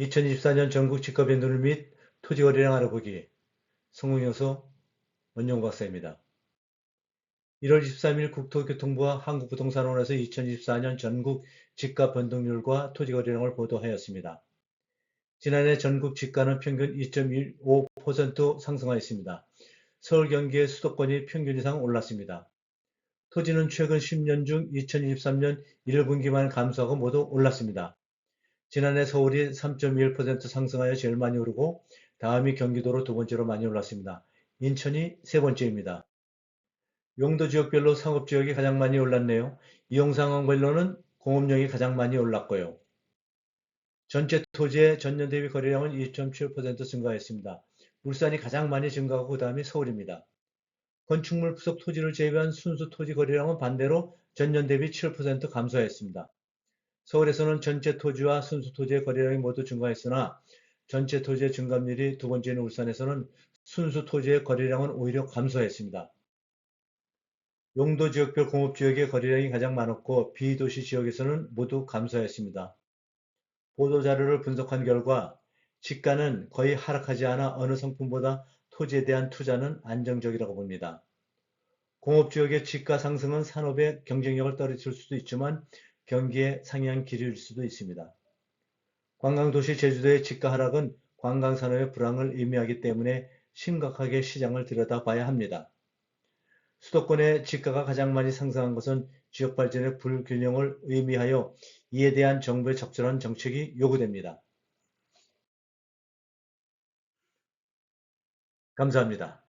2024년 전국 집값 변동률 및 토지 거래량 알아보기 성공여소 원용 박사입니다. 1월 23일 국토교통부와 한국부동산원에서 2024년 전국 집값 변동률과 토지 거래량을 보도하였습니다. 지난해 전국 집가는 평균 2.15% 상승하였습니다. 서울 경기의 수도권이 평균 이상 올랐습니다. 토지는 최근 10년 중 2023년 1분기만 감소하고 모두 올랐습니다. 지난해 서울이 3.1% 상승하여 제일 많이 오르고 다음이 경기도로 두 번째로 많이 올랐습니다. 인천이 세 번째입니다. 용도 지역별로 상업 지역이 가장 많이 올랐네요. 이용 상황별로는 공업용이 가장 많이 올랐고요. 전체 토지의 전년 대비 거래량은 2.7% 증가했습니다. 울산이 가장 많이 증가하고 그 다음이 서울입니다. 건축물 부속 토지를 제외한 순수 토지 거래량은 반대로 전년 대비 7% 감소했습니다. 서울에서는 전체 토지와 순수 토지의 거래량이 모두 증가했으나 전체 토지의 증감률이 두 번째인 울산에서는 순수 토지의 거래량은 오히려 감소했습니다. 용도 지역별 공업 지역의 거래량이 가장 많았고 비도시 지역에서는 모두 감소했습니다. 보도 자료를 분석한 결과 집가는 거의 하락하지 않아 어느 상품보다 토지에 대한 투자는 안정적이라고 봅니다. 공업 지역의 집가 상승은 산업의 경쟁력을 떨어뜨릴 수도 있지만 경기에 상향 기류일 수도 있습니다. 관광도시 제주도의 집가 하락은 관광산업의 불황을 의미하기 때문에 심각하게 시장을 들여다봐야 합니다. 수도권의 집가가 가장 많이 상승한 것은 지역 발전의 불균형을 의미하여 이에 대한 정부의 적절한 정책이 요구됩니다. 감사합니다.